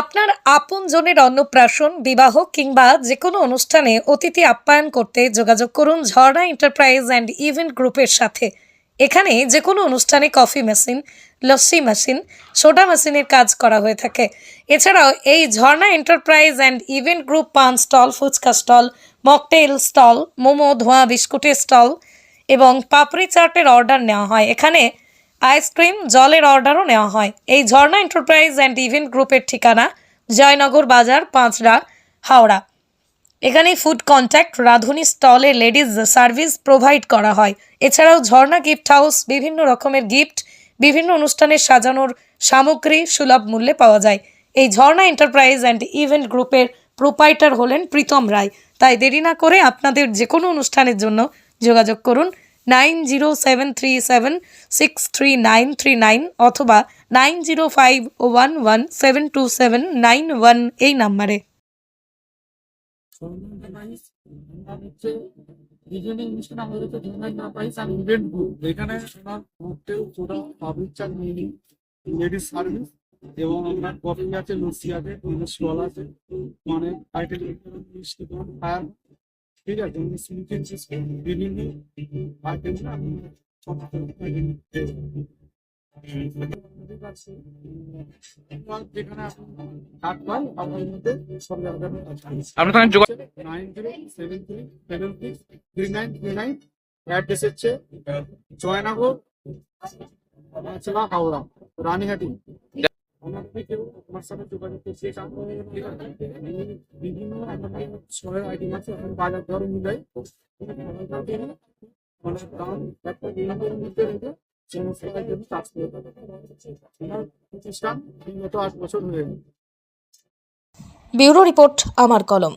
আপনার আপনজনের অন্নপ্রাশন, বিবাহ কিংবা যে কোনো অনুষ্ঠানে অতিথি আপ্যায়ন করতে যোগাযোগ করুন ঝর্ণা এন্টারপ্রাইজ অ্যান্ড ইভেন্ট গ্রুপের সাথে। এখানে যে কোনো অনুষ্ঠানে coffee machine, lassi machine, soda মেশিনের কাজ করা হয়ে থাকে। এছাড়াও এই Jharna enterprise and event group paan stall, phuchka stall, mocktail stall, momo, ধোঁয়া, বিস্কুটের স্টল এবং পাপড়ি চাটের অর্ডার নেওয়া হয়। এখানে আইসক্রিম জলের অর্ডারও নেওয়া হয়। এই ঝর্ণা এন্টারপ্রাইজ অ্যান্ড ইভেন্ট গ্রুপের ঠিকানা জয়নগর বাজার, পাঁচড়া, হাওড়া। এখানে ফুড কন্ট্যাক্ট, রাঁধুনি স্টলে লেডিজ সার্ভিস প্রোভাইড করা হয়। এছাড়াও ঝর্ণা গিফট হাউস, বিভিন্ন রকমের গিফট, বিভিন্ন অনুষ্ঠানের সাজানোর সামগ্রী সুলভ মূল্যে পাওয়া যায়। এই ঝর্ণা এন্টারপ্রাইজ অ্যান্ড ইভেন্ট গ্রুপের প্রোপাইটার হলেন প্রীতম রায়। তাই দেরি না করে আপনাদের যে কোনো অনুষ্ঠানের জন্য যোগাযোগ করুন nine zero seven three seven six three nine three nine অথবা nine zero five one one seven two seven nine one এই নাম্বারে। এবং আপনার কফি আছে লস্যি আছে স্টল আছে মানে আইটেম ফায়ার ঠিক আছে বিভিন্ন আইটেম আপনি আপনার যোগাযোগ nine three seven three seven six three nine three nine. Address হচ্ছে জয়নগর চলা হাওড়া রানীহাটি। আমার সাথে যোগাযোগ করছি বিভিন্ন শহরের আইটেম আছে, এখন বাজার দর মিলাই আট বছর ব্যুরো রিপোর্ট, আমার কলম।